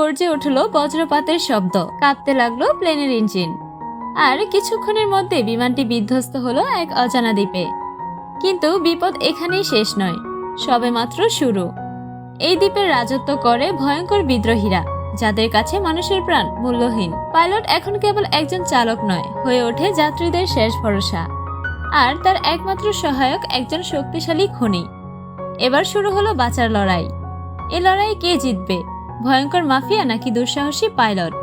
গর্জে উঠল বজ্রপাতের শব্দ। কাঁপতে লাগল প্লেনের ইঞ্জিন। আর কিছুক্ষণের মধ্যে বিমানটি বিধ্বস্ত হলো এক অজানা দ্বীপে। কিন্তু বিপদ এখানেই শেষ নয়, সবেমাত্র শুরু। এই দ্বীপের রাজত্ব করে ভয়ঙ্কর বিদ্রোহীরা, যাদের কাছে মানুষের প্রাণ মূল্যহীন। পাইলট এখন কেবল একজন চালক নয়, হয়ে ওঠে যাত্রীদের শেষ ভরসা। আর তার একমাত্র সহায়ক একজন শক্তিশালী খনি। এবার শুরু হলো বাঁচার লড়াই। এ লড়াই কে জিতবে? ভয়ঙ্কর মাফিয়া নাকি দুঃসাহসী পাইলট।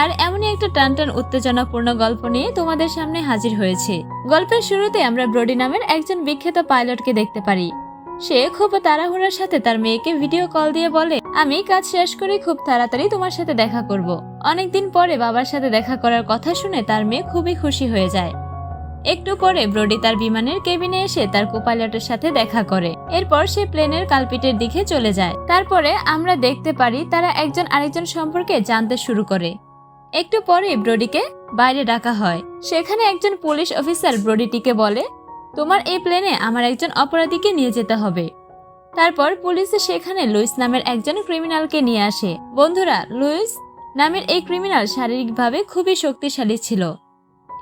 আর এমনই একটা টানটান উত্তেজনাপূর্ণ গল্প নিয়ে তোমাদের সামনে হাজির হয়েছে। গল্পের শুরুতে আমরা ব্রডি নামের একজন বিখ্যাত পাইলটকে দেখতে পারি। সে খুব তাড়াহুড়ার সাথে তার মেয়েকে ভিডিও কল দিয়ে বলে, আমি কাজ শেষ করে খুব তাড়াতাড়ি তোমার সাথে দেখা করব। অনেকদিন পরে বাবার সাথে দেখা করার কথা শুনে তার মেয়ে খুবই খুশি হয়ে যায়। একটু করে ব্রডি তার বিমানের কেবিনে এসে তার কোপাইলটের সাথে দেখা করে। এরপর সে প্লেনের কালপিটের দিকে চলে যায়। তারপরে আমরা দেখতে পারি তারা একজন আরেকজন সম্পর্কে জানতে শুরু করে। একটু পরে ব্রডিকে বাইরে ডাকা হয়। সেখানে একজন পুলিশ অফিসার ব্রডিটিকে বলে, তোমার এই প্লেনে আমার একজন অপরাধীকে নিয়ে যেতে হবে। তারপর পুলিশ সেখানে লুইস নামের একজন ক্রিমিনালকে নিয়ে আসে। বন্ধুরা, লুইস নামের এই ক্রিমিনাল শারীরিকভাবে খুবই শক্তিশালী ছিল।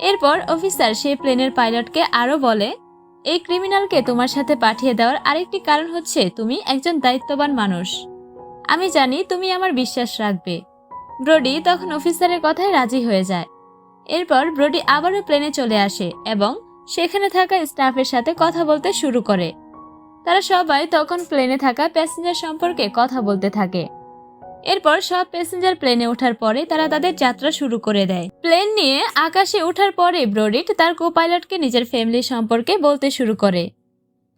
এরপর অফিসার সেই প্লেনের পাইলটকে আরও বলে, এই ক্রিমিনালকে তোমার সাথে পাঠিয়ে দেওয়ার আরেকটি কারণ হচ্ছে তুমি একজন দায়িত্ববান মানুষ। আমি জানি তুমি আমার বিশ্বাস রাখবে ব্রডি তখন অফিসারের কথায় রাজি হয়ে যায়। এরপর ব্রডি আবারও প্লেনে চলে আসে এবং সেখানে থাকা স্টাফের সাথে কথা বলতে শুরু করে। তারা সবাই তখন প্লেনে থাকা প্যাসেঞ্জার সম্পর্কে কথা বলতে থাকে। এরপর সব প্যাসেঞ্জার প্লেনে ওঠার পরে তারা তাদের যাত্রা শুরু করে দেয়। প্লেন নিয়ে আকাশে ওঠার পরে ব্রডিট তার কোপাইলটকে নিজের ফ্যামিলি সম্পর্কে বলতে শুরু করে।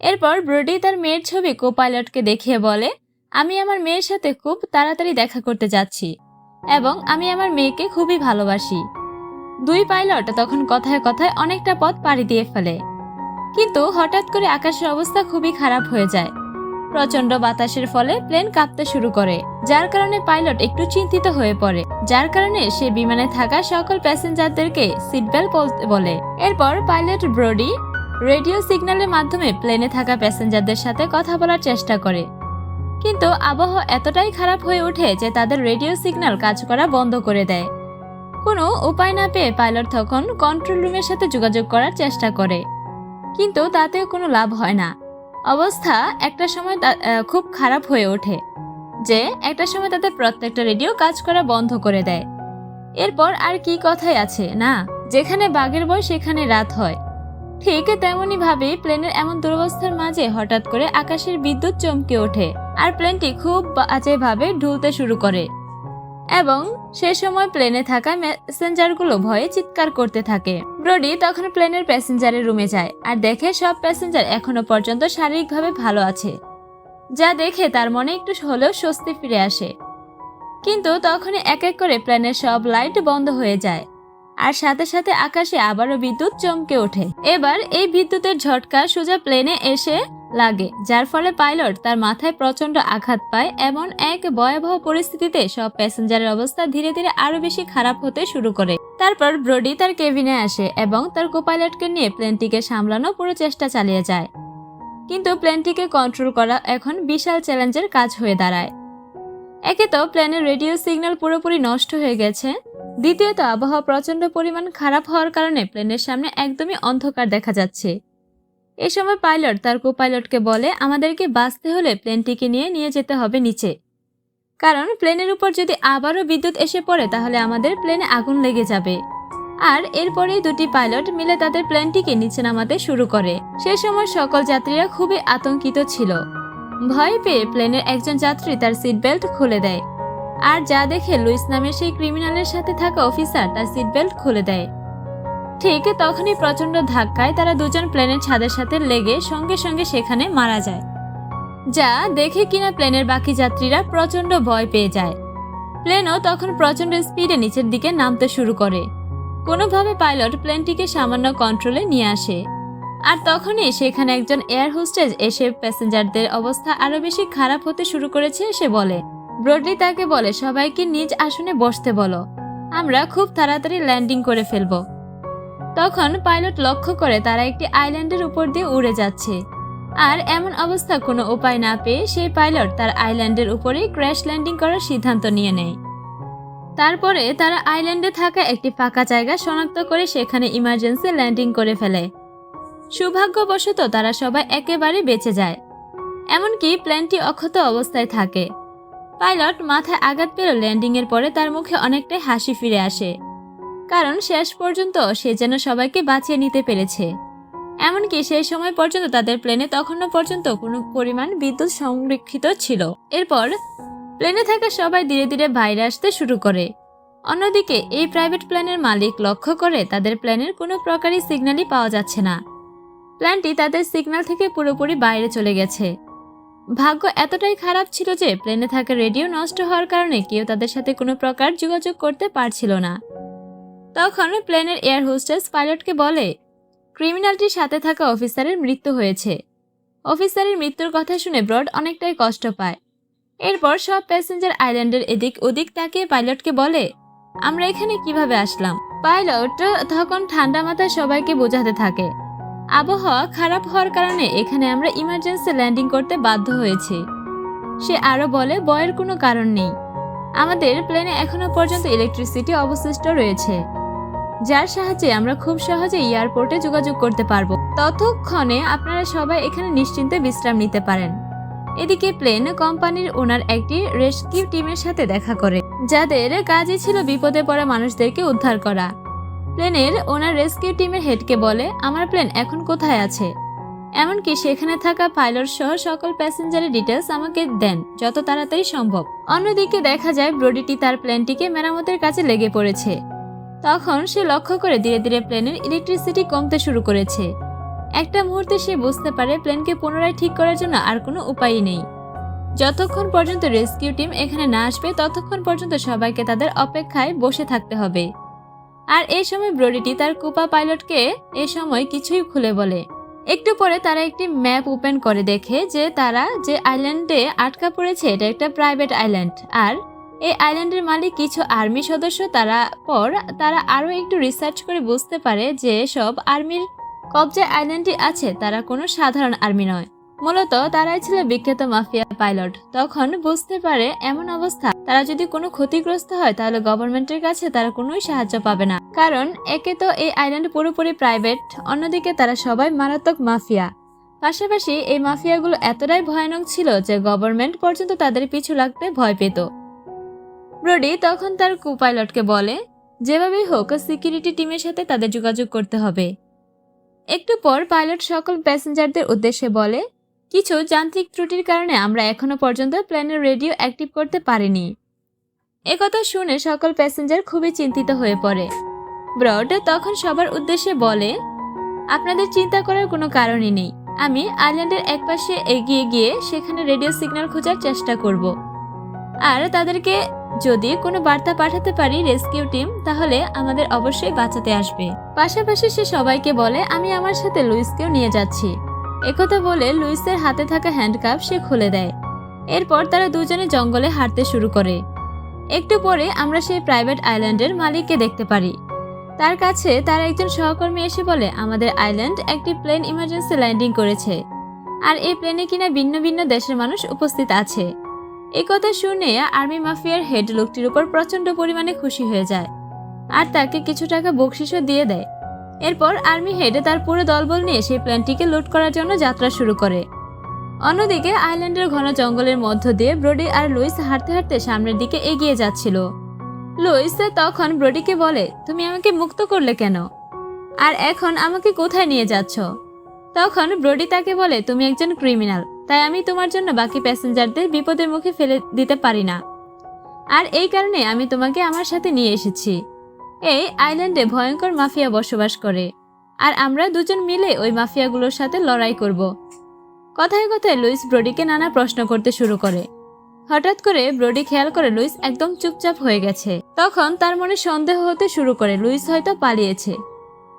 এরপর ব্রডি তার মেয়ের ছবি কোপাইলটকে দেখিয়ে বলে, আমি আমার মেয়ের সাথে খুব তাড়াতাড়ি দেখা করতে যাচ্ছি এবং আমি আমার মেয়েকে খুবই ভালোবাসি। দুই পাইলট তখন কথায় কথায় অনেকটা পথ পাড়ি দিয়ে ফেলে। কিন্তু হঠাৎ করে আকাশের অবস্থা খুবই খারাপ হয়ে যায়। প্রচণ্ড বাতাসের ফলে প্লেন কাঁপতে শুরু করে, যার কারণে পাইলট একটু চিন্তিত হয়ে পড়ে, যার কারণে সে বিমানে থাকা সকল প্যাসেঞ্জারদেরকে সিট বেল্ট পরতে বলে। এরপর পাইলট ব্রডি রেডিও সিগন্যালের মাধ্যমে প্লেনে থাকা প্যাসেঞ্জারদের সাথে কথা বলার চেষ্টা করে। কিন্তু আবহাওয়া এতটাই খারাপ হয়ে ওঠে যে তাদের রেডিও সিগন্যাল কাজ করা বন্ধ করে দেয়। কোনো উপায় না পেয়ে পাইলট তখন কন্ট্রোল রুমের সাথে যোগাযোগ করার চেষ্টা করে। কিন্তু তাতেও কোনো লাভ হয় না। অবস্থা একটা সময় খুব খারাপ হয়ে ওঠে, যে একটা সময় তাদের প্রত্যেকটা রেডিও কাজ করা বন্ধ করে দেয়। এরপর আর কি কথাই আছে, না? যেখানে বাঘের বয়, সেখানে রাত হয়। ঠিক তেমনই ভাবে প্লেনের এমন দুরবস্থার মাঝে হঠাৎ করে আকাশের বিদ্যুৎ চমকে ওঠে, আর প্লেনটি খুব বাজে ভাবে ঢুলতে শুরু করে। এবং সে সময় প্লেনে থাকা প্যাসেঞ্জারগুলো ভয়ে চিৎকার করতে থাকে। ব্রডি তখন প্লেনের প্যাসেঞ্জারের রুমে যায় আর দেখে সব প্যাসেঞ্জার এখনও পর্যন্ত শারীরিকভাবে ভালো আছে। যা দেখে তার মনে একটু হলেও স্বস্তি ফিরে আসে। কিন্তু তখনই এক এক করে প্লেনের সব লাইট বন্ধ হয়ে যায় আর সাথে সাথে আকাশে আবারও বিদ্যুৎ চমকে ওঠে। এবার এই বিদ্যুতের ঝটকা সোজা প্লেনে এসে লাগে, যার ফলে পাইলট তার মাথায় প্রচণ্ড আঘাত পায় এমন এক ভয়াবহ পরিস্থিতিতে সব প্যাসেঞ্জারের অবস্থা ধীরে ধীরে আরও বেশি খারাপ হতে শুরু করে। তারপর ব্রডি তার কেবিনে আসে এবং তার কোপাইলটকে নিয়ে প্লেনটিকে সামলানো পুরো চেষ্টা চালিয়ে যায়। কিন্তু প্লেনটিকে কন্ট্রোল করা এখন বিশাল চ্যালেঞ্জের কাজ হয়ে দাঁড়ায়। একে তো প্লেনের রেডিও সিগন্যাল পুরোপুরি নষ্ট হয়ে গেছে। দ্বিতীয়ত, আবহাওয়া প্রচণ্ড পরিমাণ খারাপ হওয়ার কারণে প্লেনের সামনে একদমই অন্ধকার দেখা যাচ্ছে। এ সময় পাইলট তার কো পাইলটকে বলে, আমাদেরকে বাঁচতে হলে প্লেনটিকে নিয়ে নিয়ে যেতে হবে নিচে। কারণ প্লেনের উপর যদি আবারও বিদ্যুৎ এসে পড়ে, তাহলে আমাদের প্লেনে আগুন লেগে যাবে। আর এরপরেই দুটি পাইলট মিলে তাদের প্লেনটিকে নিচে নামাতে শুরু করে। সে সময় সকল যাত্রীরা খুবই আতঙ্কিত ছিল। ভয় পেয়ে প্লেনের একজন যাত্রী তার সিট বেল্ট খুলে দেয়। আর যা দেখে লুইস নামের সেই ক্রিমিনালের সাথে থাকা অফিসার তার সিট বেল্ট খুলে দেয়। ঠিক তখনই প্রচণ্ড ধাক্কায় তারা দুজন প্লেনের ছাদের সাথে লেগে সঙ্গে সঙ্গে সেখানে মারা যায়। যা দেখে কিনা প্লেনের বাকি যাত্রীরা প্রচণ্ড ভয় পেয়ে যায়। প্লেনও তখন প্রচণ্ড স্পিডে নিচের দিকে নামতে শুরু করে। কোনোভাবে পাইলট প্লেনটিকে সামান্য কন্ট্রোলে নিয়ে আসে। আর তখনই সেখানে একজন এয়ার হোস্টেজ এসে প্যাসেঞ্জারদের অবস্থা আরও বেশি খারাপ হতে শুরু করেছে সে বলে, ব্রডলি তাকে বলে, সবাইকে নিজ আসনে বসতে বলো। আমরা খুব তাড়াতাড়ি ল্যান্ডিং করে ফেলব। তখন পাইলট লক্ষ্য করে তারা একটি আইল্যান্ডের উপর দিয়ে উড়ে যাচ্ছে। আর এমন অবস্থা কোনো উপায় না পেয়ে সেই পাইলট তার আইল্যান্ডের উপরেই ক্র্যাশ ল্যান্ডিং করার সিদ্ধান্ত নিয়ে নেয়। তারপরে তারা আইল্যান্ডে থাকা একটি ফাঁকা জায়গা শনাক্ত করে সেখানে ইমার্জেন্সি ল্যান্ডিং করে ফেলে। সৌভাগ্যবশত তারা সবাই একেবারে বেঁচে যায়। এমনকি প্ল্যানটি অক্ষত অবস্থায় থাকে। পাইলট মাথায় আঘাত পেল ল্যান্ডিংয়ের পরে তার মুখে অনেকটাই হাসি ফিরে আসে। কারণ শেষ পর্যন্ত সে যেন সবাইকে বাঁচিয়ে নিতে পেরেছে। এমনকি সেই সময় পর্যন্ত তাদের প্লেনে তখনও পর্যন্ত কোনো পরিমাণ বিদ্যুৎ সংরক্ষিত ছিল। এরপর প্লেনে থাকা সবাই ধীরে ধীরে বাইরে আসতে শুরু করে। অন্যদিকে এই প্রাইভেট প্ল্যানের মালিক লক্ষ্য করে তাদের প্ল্যানের কোনো প্রকারই সিগন্যালই পাওয়া যাচ্ছে না। প্ল্যানটি তাদের সিগন্যাল থেকে পুরোপুরি বাইরে চলে গেছে। ভাগ্য এতটাই খারাপ ছিল যে প্লেনে থাকা রেডিও নষ্ট হওয়ার কারণে কেউ তাদের সাথে কোনো প্রকার যোগাযোগ করতে পারছিল না। তখন প্লেনের এয়ার হোস্টেস পাইলটকে বলে, ক্রিমিনালটির সাথে থাকা অফিসারের মৃত্যু হয়েছে। অফিসারের মৃত্যুর কথা শুনে ব্রড অনেকটাই কষ্ট পায়। এরপর সব প্যাসেঞ্জার আইল্যান্ডের এদিক ওদিক তাকিয়ে পাইলটকে বলে, আমরা এখানে কীভাবে আসলাম? পাইলট তখন ঠান্ডা মাথায় সবাইকে বোঝাতে থাকে। আবহাওয়া খারাপ হওয়ার কারণে এখানে আমরা ইমার্জেন্সি ল্যান্ডিং করতে বাধ্য হয়েছি। সে আরও বলে, বয়ের কোনো কারণ নেই। আমাদের প্লেনে এখনও পর্যন্ত ইলেকট্রিসিটি অবশিষ্ট রয়েছে। যার সাহায্যে আমরা খুব সহজে এয়ারপোর্টে যোগাযোগ করতে পারব। ততক্ষণে আপনারা সবাই এখানে নিশ্চিন্তে বিশ্রাম নিতে পারেন। এদিকে প্লেন কোম্পানির ওনার একটি রেস্কিউ টিমের সাথে দেখা করে, যাদের কাজই ছিল বিপদে পড়া মানুষদেরকে উদ্ধার করা। প্লেনের ওনার রেস্কিউ টিমের হেডকে বলে, আমার প্লেন এখন কোথায় আছে? এমনকি সেখানে থাকা পাইলট সহ সকল প্যাসেঞ্জারের ডিটেলস আমাকে দেন, যত তাড়াতাড়ি সম্ভব। অন্যদিকে দেখা যায়, ব্রডিটি তার প্লেনটিকে মেরামতের কাজে লেগে পড়েছে। তখন সে লক্ষ্য করে ধীরে ধীরে প্লেনের ইলেকট্রিসিটি কমতে শুরু করেছে। একটা মুহূর্তে সে বুঝতে পারে প্লেনকে পুনরায় ঠিক করার জন্য আর কোনো উপায়ই নেই। যতক্ষণ পর্যন্ত রেস্কিউ টিম এখানে না আসবে, ততক্ষণ পর্যন্ত সবাইকে তাদের অপেক্ষায় বসে থাকতে হবে। আর এই সময় ব্রডিটি তার কুপা পাইলটকে এ সময় কিছুই খুলে বলে। একটু পরে তারা একটি ম্যাপ ওপেন করে দেখে যে তারা যে আইল্যান্ডে আটকা পড়েছে, এটা একটা প্রাইভেট আইল্যান্ড। আর এই আইল্যান্ডের মালিক কিছু আর্মি সদস্য তারা পর তারা আরও একটু রিসার্চ করে বুঝতে পারে যে সব আর্মির কবজায় আইল্যান্ডটি আছে, তারা কোনো সাধারণ আর্মি নয়। মূলত তারাই ছিল বিখ্যাত মাফিয়া পাইলট। তখন বুঝতে পারে এমন অবস্থা, তারা যদি কোনো ক্ষতিগ্রস্ত হয় তাহলে গভর্নমেন্টের কাছে তারা কোনোই সাহায্য পাবে না। কারণ একে তো এই আইল্যান্ড পুরোপুরি প্রাইভেট অন্যদিকে তারা সবাই মারাত্মক মাফিয়া। পাশাপাশি এই মাফিয়াগুলো এতটাই ভয়ানক ছিল যে গভর্নমেন্ট পর্যন্ত তাদের পিছু লাগতে ভয় পেত। ব্রডি তখন তার কুপাইলটকে বলে, যেভাবেই হোক, সিকিউরিটি টিমের সাথে তাদের যোগাযোগ করতে হবে। একটু পর পাইলট সকল প্যাসেঞ্জারদের উদ্দেশ্যে বলে, কিছু যান্ত্রিক ত্রুটির কারণে আমরা এখনও পর্যন্ত প্ল্যানের রেডিও অ্যাক্টিভ করতে পারিনি। একথা শুনে সকল প্যাসেঞ্জার খুবই চিন্তিত হয়ে পড়ে। ব্রড তখন সবার উদ্দেশ্যে বলে, আপনাদের চিন্তা করার কোনো কারণই নেই। আমি আইল্যান্ডের একপাশে এগিয়ে গিয়ে সেখানে রেডিও সিগন্যাল খোঁজার চেষ্টা করব। আর তাদেরকে যদি কোনো বার্তা পাঠাতে পারি রেস্কিউ টিম, তাহলে আমাদের অবশ্যই বাঁচাতে আসবে। পাশাপাশি সে সবাইকে বলে, আমি আমার সাথে লুইসকেও নিয়ে যাচ্ছি। একথা বলে লুইসের হাতে থাকা হ্যান্ডকাপ সে খুলে দেয়। এরপর তারা দুজনে জঙ্গলে হাঁটতে শুরু করে। একটু পরে আমরা সেই প্রাইভেট আইল্যান্ডের মালিককে দেখতে পারি। তার কাছে তার একজন সহকর্মী এসে বলে, আমাদের আইল্যান্ড একটি প্লেন ইমার্জেন্সি ল্যান্ডিং করেছে। আর এই প্লেনে কিনা ভিন্ন ভিন্ন দেশের মানুষ উপস্থিত আছে। কথা শুনে আর্মি মাফিয়ার হেড লোকটির উপর প্রচণ্ড পরিমাণে খুশি হয়ে যায় আর তাকে কিছু টাকা বকশিসও দিয়ে দেয়। এরপর আর্মি হেডে তার পুরো দলবল নিয়ে সেই প্ল্যানটিকে লুট করার জন্য যাত্রা শুরু করে। অন্যদিকে আইল্যান্ডের ঘন জঙ্গলের মধ্য দিয়ে ব্রডি আর লুইস হাঁটতে হাঁটতে সামনের দিকে এগিয়ে যাচ্ছিল। লুইস তখন ব্রডিকে বলে, তুমি আমাকে মুক্ত করলে কেন? আর এখন আমাকে কোথায় নিয়ে যাচ্ছ? তখন ব্রডি তাকে বলে, তুমি একজন ক্রিমিনাল। তাই আমি তোমার জন্য বাকি প্যাসেঞ্জারদের বিপদের মুখে ফেলে দিতে পারি না। আর এই কারণে আমি তোমাকে আমার সাথে নিয়ে এসেছি। এই আইল্যান্ডে ভয়ঙ্কর মাফিয়া বসবাস করে। আর আমরা দুজন মিলে ওই মাফিয়াগুলোর সাথে লড়াই করব। কথায় কথায় লুইস ব্রডিকে নানা প্রশ্ন করতে শুরু করে। হঠাৎ করে ব্রডি খেয়াল করে লুইস একদম চুপচাপ হয়ে গেছে। তখন তার মনে সন্দেহ হতে শুরু করে লুইস হয়তো পালিয়েছে।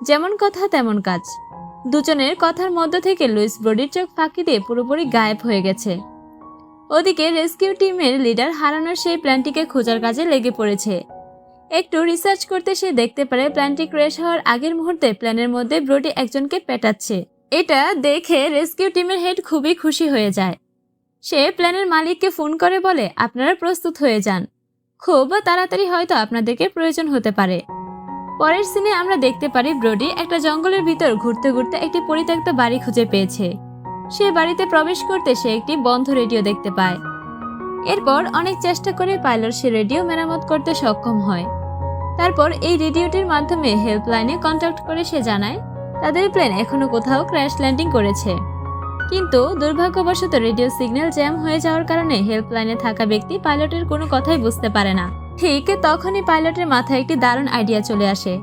যেমন কথা, তেমন কাজ। দুজনের কথার মধ্য থেকে লুইস ব্রডির চোখ ফাঁকি দিয়ে পুরোপুরি গায়েব হয়ে গেছে। ওদিকে রেস্কিউ টিমের লিডার হারানোর সেই প্ল্যানটিকে খোঁজার কাজে লেগে পড়েছে। একটু রিসার্চ করতে সে দেখতে পারে প্ল্যানটি ক্র্যাশ হওয়ার আগের মুহূর্তে প্ল্যানের মধ্যে ব্রডি একজনকে পেটাচ্ছে। এটা দেখে রেস্কিউ টিমের হেড খুবই খুশি হয়ে যায়। সে প্ল্যানের মালিককে ফোন করে বলে, আপনারা প্রস্তুত হয়ে যান। খুব তাড়াতাড়ি হয়তো আপনাদেরকে প্রয়োজন হতে পারে। পরের সিনে আমরা দেখতে পারি ব্রডি একটা জঙ্গলের ভিতর ঘুরতে ঘুরতে একটি পরিত্যক্ত বাড়ি খুঁজে পেয়েছে। সে বাড়িতে প্রবেশ করতে সে একটি বন্ধ রেডিও দেখতে পায়। এরপর অনেক চেষ্টা করে পাইলট সে রেডিও মেরামত করতে সক্ষম হয়। তারপর এই রেডিওটির মাধ্যমে হেল্পলাইনে কন্ট্যাক্ট করে সে জানায়, তাদের প্লেন এখনও কোথাও ক্র্যাশ ল্যান্ডিং করেছে। কিন্তু দুর্ভাগ্যবশত রেডিও সিগন্যাল জ্যাম হয়ে যাওয়ার কারণে হেল্পলাইনে থাকা ব্যক্তি পাইলটের কোনো কথাই বুঝতে পারে না। ঠিক তখনই পাইলটের মাথায় একটি দারুণ আইডিয়া চলে আসে।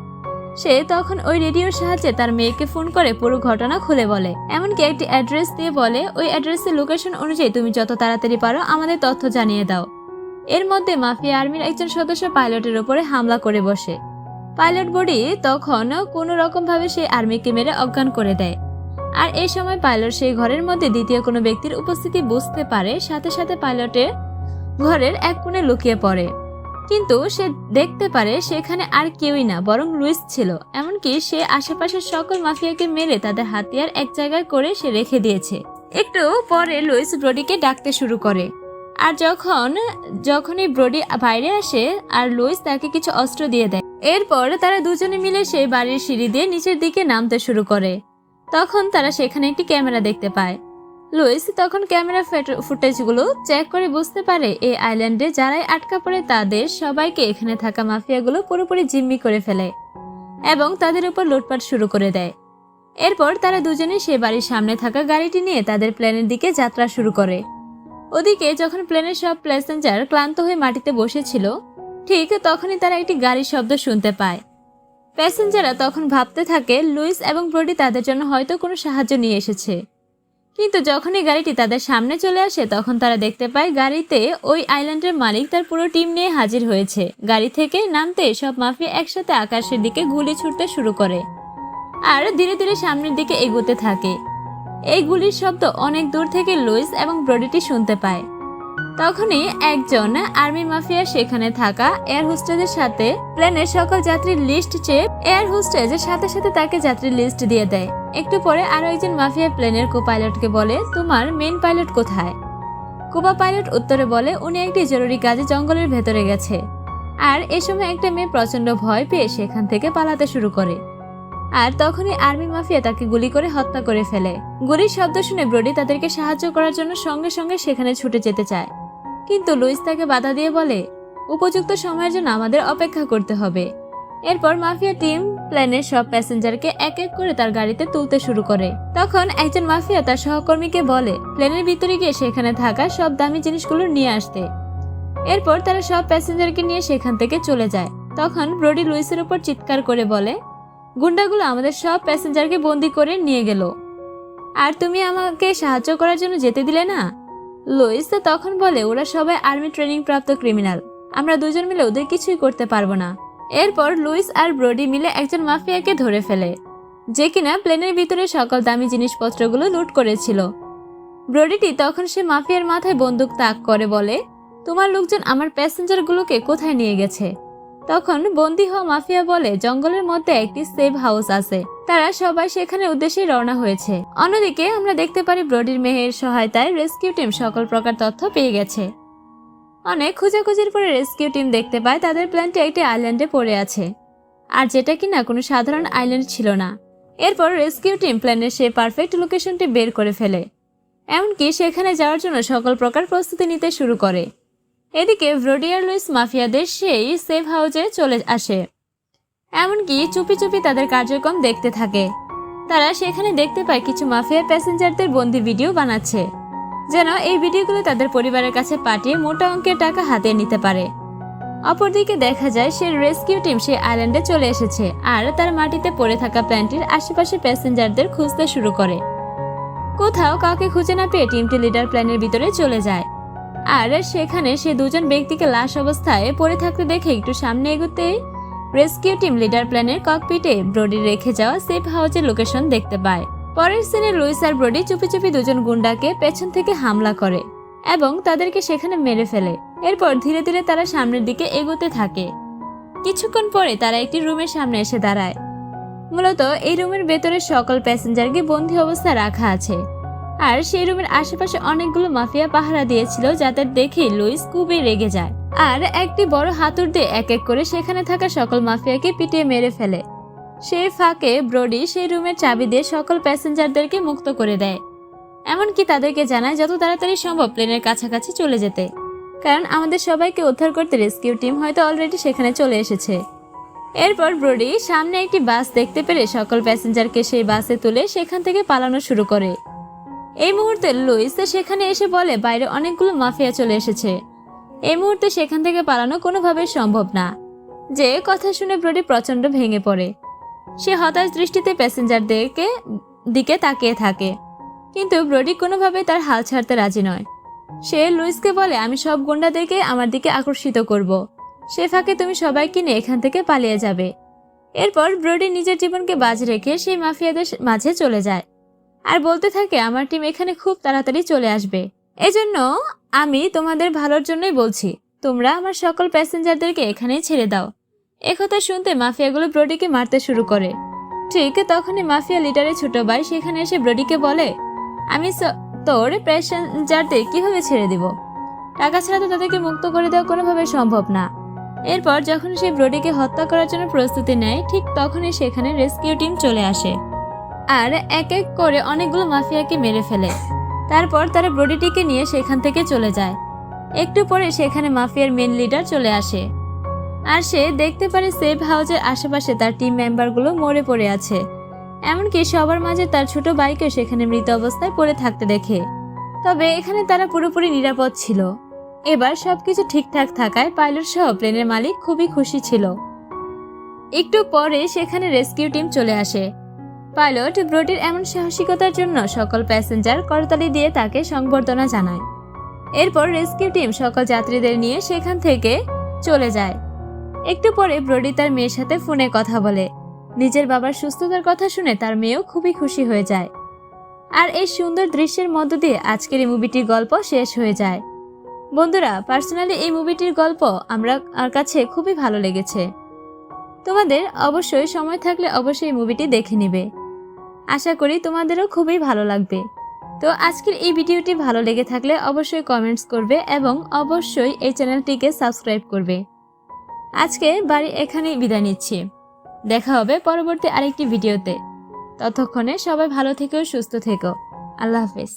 সে তখন ওই রেডিওর সাহায্যে তার মেয়েকে ফোন করে পুরো ঘটনা খুলে বলে। এমনকি একটি অ্যাড্রেস দিয়ে বলে, ওই অ্যাড্রেসের লোকেশন অনুযায়ী তুমি যত তাড়াতাড়ি পারো আমাদের তথ্য জানিয়ে দাও। এর মধ্যে মাফিয়া আর্মির একজন সদস্য পাইলটের উপরে হামলা করে বসে। পাইলট বডি তখন কোনো রকম ভাবে সেই আর্মিকে মেরে অজ্ঞান করে দেয়। আর এই সময় পাইলট সেই ঘরের মধ্যে দ্বিতীয় কোনো ব্যক্তির উপস্থিতি বুঝতে পারে, সাথে সাথে পাইলটের ঘরের এক কোণে লুকিয়ে পড়ে। কিন্তু সে দেখতে পারে সেখানে আর কেউই না, বরং লুইস ছিল। এমনকি সে আশেপাশের সকল মাফিয়াকে মেরে তাদের হাতিয়ার এক জায়গায় করে সে রেখে দিয়েছে। একটু পরে লুইস ব্রডিকে ডাকতে শুরু করে। আর যখন, যখনই ব্রডি বাইরে আসে, আর লুইস তাকে কিছু অস্ত্র দিয়ে দেয়, এরপর তারা দুজনে মিলে সেই বাড়ির সিঁড়ি দিয়ে নিচের দিকে নামতে শুরু করে। তখন তারা সেখানে একটি ক্যামেরা দেখতে পায়। লুইস তখন ক্যামেরা ফুটেজগুলো চেক করে বুঝতে পারে এই আইল্যান্ডে যারাই আটকা পড়ে তাদের সবাইকে এখানে থাকা মাফিয়াগুলো পুরোপুরি জিম্মি করে ফেলে এবং তাদের উপর লুটপাট শুরু করে দেয়। এরপর তারা দুজনে সে বাড়ির সামনে থাকা গাড়িটি নিয়ে তাদের প্ল্যানের দিকে যাত্রা শুরু করে। ওদিকে যখন প্লেনের সব প্যাসেঞ্জার ক্লান্ত হয়ে মাটিতে বসেছিল, ঠিক তখনই তারা একটি গাড়ির শব্দ শুনতে পায়। প্যাসেঞ্জাররা তখন ভাবতে থাকে লুইস এবং ব্রডি তাদের জন্য হয়তো কোনো সাহায্য নিয়ে এসেছে। কিন্তু যখনই গাড়িটি তাদের সামনে চলে আসে, তখন তারা দেখতে পায় গাড়িতে ওই আইল্যান্ডের মালিক তার পুরো টিম নিয়ে হাজির হয়েছে। গাড়ি থেকে নামতে সব মাফিয়া একসাথে আকাশের দিকে গুলি ছুটতে শুরু করে আর ধীরে ধীরে সামনের দিকে এগোতে থাকে। এই গুলির শব্দ অনেক দূর থেকে লুইস এবং ব্রডিটি শুনতে পায়। তখনই একজন আর্মি মাফিয়া সেখানে থাকা এয়ার হোস্টেজের সাথে প্লেনের সকল যাত্রীর লিস্ট চেয়ে এয়ার হোস্টেজের সাথে সাথে তাকে যাত্রীর লিস্ট দিয়ে দেয়। একটু পরে আরও একজন মাফিয়া প্লেনের কো পাইলটকে বলে, তোমার মেন পাইলট কোথায়? কুবা পাইলট উত্তরে বলে, উনি একটি জরুরি কাজে জঙ্গলের ভেতরে গেছে। আর এ সময় একটা মেয়ে প্রচণ্ড ভয় পেয়ে সেখান থেকে পালাতে শুরু করে। আর তখনই আর্মি মাফিয়া তাকে গুলি করে হত্যা করে ফেলে। গুলির শব্দ শুনে ব্রডি তাদেরকে সাহায্য করার জন্য সঙ্গে সঙ্গে সেখানে ছুটে যেতে চায়। কিন্তু লুইস তাকে বাধা দিয়ে বলে, উপযুক্ত সময়ের জন্য আমাদের অপেক্ষা করতে হবে। এরপর মাফিয়া টিম প্লেনের সব প্যাসেঞ্জারকে এক এক করে তার গাড়িতে তুলতে শুরু করে। তখন একজন মাফিয়া তার সহকর্মীকে বলে, প্লেনের ভিতরে গিয়ে সেখানে থাকা সব দামি জিনিসগুলো নিয়ে আসতে। এরপর তারা সব প্যাসেঞ্জারকে নিয়ে সেখান থেকে চলে যায়। তখন ব্রডি লুইসের উপর চিৎকার করে বলে, গুন্ডাগুলো আমাদের সব প্যাসেঞ্জারকে বন্দি করে নিয়ে গেল। আর তুমি আমাকে সাহায্য করার জন্য যেতে দিলে না? লুইস তখন বলে, ওরা সবাই আর্মি ট্রেনিং প্রাপ্ত ক্রিমিনাল। আমরা দুজন মিলে ওদের কিছুই করতে পারব না। এরপর লুইস আর ব্রডি মিলে একজন মাফিয়াকে ধরে ফেলে, যে কিনা প্লেনের ভিতরে সকল দামি জিনিসপত্রগুলো লুট করেছিল। ব্রডিটি তখন সে মাফিয়ার মাথায় বন্দুক তাক করে বলে, তোমার লোকজন আমার প্যাসেঞ্জারগুলোকে কোথায় নিয়ে গেছে? তখন বন্দি হওয়া মাফিয়া বলে, জঙ্গলের মধ্যে একটি সেভ হাউস আছে। তারা সবাই সেখানে উদ্দেশ্যে রওনা হয়েছে। অন্যদিকে আমরা দেখতে পারি ব্রডির মেহের সহায়তায় রেস্কিউ টিম সকল প্রকার তথ্য পেয়ে গেছে। অনেক খোঁজাখুঁজির পরে রেস্কিউ টিম দেখতে পায় তাদের প্ল্যানটি একটি আইল্যান্ডে পড়ে আছে। আর যেটা কিনা কোনো সাধারণ আইল্যান্ড ছিল না। এরপর রেস্কিউ টিম প্ল্যানের সেই পারফেক্ট লোকেশনটি বের করে ফেলে। এমনকি সেখানে যাওয়ার জন্য সকল প্রকার প্রস্তুতি নিতে শুরু করে। এদিকে ভ্রোডিয়ার লুইস মাফিয়াদের সেই সেফ হাউজে চলে আসে। এমনকি চুপি চুপি তাদের কার্যক্রম দেখতে থাকে। তারা সেখানে দেখতে পায় কিছু মাফিয়া প্যাসেঞ্জারদের বন্দি ভিডিও বানাচ্ছে। যেন এই ভিডিওগুলো তাদের পরিবারের কাছে পাঠিয়ে মোটা অঙ্কের টাকা হাতে নিতে পারে। অপরদিকে দেখা যায় সে রেস্কিউ টিম সেই আইল্যান্ডে চলে এসেছে আর তার মাটিতে পড়ে থাকা প্ল্যানটির আশেপাশে প্যাসেঞ্জারদের খুঁজতে শুরু করে। কোথাও কাউকে খুঁজে না পেয়ে টিমটি লিডার প্ল্যানের ভিতরে চলে যায়। আর সেখানে সে দুজন ব্যক্তিকে লাশ অবস্থায় পড়ে থাকতে দেখে একটু সামনে এগোতে রেস্কিউ টিম লিডার প্ল্যানের ককপিটে ব্রডি রেখে যাওয়া সেফ হাউসের লোকেশন দেখতে পায়। পরের সিনে লুইস আর ব্রডি চুপি চুপি দুজন গুন্ডাকে পেছন থেকে হামলা করে এবং তাদেরকে সেখানে মেরে ফেলে। এরপর ধীরে ধীরে তারা সামনের দিকে এগোতে থাকে। কিছুক্ষণ পরে তারা একটি রুমের সামনে এসে দাঁড়ায়। মূলত এই রুমের ভেতরে সকল প্যাসেঞ্জারকে বন্দি অবস্থায় রাখা আছে। আর সেই রুমের আশেপাশে অনেকগুলো মাফিয়া পাহারা দিয়েছিল যাদের দেখে লুইস খুবই রেগে যায়। আর একটি বড় হাতুড় দিয়ে এক এক করে সেখানে থাকা সকল মাফিয়াকে পিটিয়ে মেরে ফেলে। সেই ফাঁকে ব্রডি সেই রুমের চাবি দিয়ে সকল প্যাসেঞ্জারদেরকে মুক্ত করে দেয়। এমনকি তাদেরকে জানায় যত তাড়াতাড়ি সম্ভব প্লেনের কাছাকাছি চলে যেতে। কারণ আমাদের সবাইকে উদ্ধার করতে রেস্কিউ টিম হয়তো অলরেডি সেখানে চলে এসেছে। এরপর ব্রডি সামনে একটি বাস দেখতে পেরে সকল প্যাসেঞ্জারকে সেই বাসে তুলে সেখান থেকে পালানো শুরু করে। এই মুহূর্তে লুইস সেখানে এসে বলে, বাইরে অনেকগুলো মাফিয়া চলে এসেছে। এই মুহূর্তে সেখান থেকে পালানো কোনোভাবেই সম্ভব না। যে কথা শুনে ব্রডি প্রচণ্ড ভেঙে পড়ে। সে হতাশ দৃষ্টিতে প্যাসেঞ্জারদেরকে দিকে তাকিয়ে থাকে। কিন্তু ব্রডি কোনোভাবে তার হাল ছাড়তে রাজি নয়। সে লুইসকে বলে, আমি সব গুন্ডাদেরকে আমার দিকে আকর্ষিত করব। সে ফাঁকে তুমি সবাইকে নিয়ে এখান থেকে পালিয়ে যাবে। এরপর ব্রডি নিজের জীবনকে বাজ রেখে সেই মাফিয়াদের মাঝে চলে যায়। আর বলতে থাকে, আমার টিম এখানে খুব তাড়াতাড়ি চলে আসবে। এজন্য আমি তোমাদের ভালোর জন্যই বলছি, তোমরা আমার সকল প্যাসেঞ্জারদেরকে এখানেই ছেড়ে দাও। একথা শুনতে মাফিয়াগুলো ব্রডিকে মারতে শুরু করে। ঠিক তখনই মাফিয়া লিডারের ছোট ভাই সেখানে এসে ব্রডিকে বলে, আমি তোর প্যাসেঞ্জারদের কীভাবে ছেড়ে দিব? টাকা ছাড়া তো তাদেরকে মুক্ত করে দেওয়া কোনোভাবে সম্ভব না। এরপর যখন সে ব্রডিকে হত্যা করার জন্য প্রস্তুতি নেয়, ঠিক তখনই সেখানে রেস্কিউ টিম চলে আসে। আর এক এক করে অনেকগুলো মাফিয়াকে মেরে ফেলে। তারপর তারা ব্রডিটিকে নিয়ে সেখান থেকে চলে যায়। একটু পরে সেখানে মাফিয়ার মেন লিডার চলে আসে। আর সে দেখতে পারে সেফ হাউজের আশেপাশে তার টিম মেম্বারগুলো মরে পড়ে আছে। এমনকি সবার মাঝে তার ছোট বাইকে সেখানে মৃত অবস্থায় পড়ে থাকতে দেখে। তবে এখানে তারা পুরোপুরি নিরাপদ ছিল। এবার সবকিছু ঠিকঠাক থাকায় পাইলট সহ প্লেনের মালিক খুবই খুশি ছিল। একটু পরে সেখানে রেস্কিউ টিম চলে আসে। পাইলট ব্রোডির এমন সাহসিকতার জন্য সকল প্যাসেঞ্জার করতালি দিয়ে তাকে সংবর্ধনা জানায়। এরপর রেস্কিউ টিম সকল যাত্রীদের নিয়ে সেখান থেকে চলে যায়। একটু পরে ব্রোডি তার মেয়ের সাথে ফোনে কথা বলে। নিজের বাবার সুস্থতার কথা শুনে তার মেয়েও খুবই খুশি হয়ে যায়। আর এই সুন্দর দৃশ্যের মধ্য দিয়ে আজকের এই মুভিটির গল্প শেষ হয়ে যায়। বন্ধুরা, পার্সোনালি এই মুভিটির গল্প আমরা আর কাছে খুবই ভালো লেগেছে। তোমাদের অবশ্যই সময় থাকলে অবশ্যই এই মুভিটি দেখে নেবে। আশা করি তোমাদেরও খুবই ভালো লাগবে। তো আজকের এই ভিডিওটি ভালো লেগে থাকলে অবশ্যই কমেন্টস করবে এবং অবশ্যই এই চ্যানেলটিকে সাবস্ক্রাইব করবে। আজকে বাড়ি এখানেই বিদায় নিচ্ছি। দেখা হবে পরবর্তী আরেকটি ভিডিওতে। ততক্ষণে সবাই ভালো থেকো, সুস্থ থেকো। আল্লাহ হাফেজ।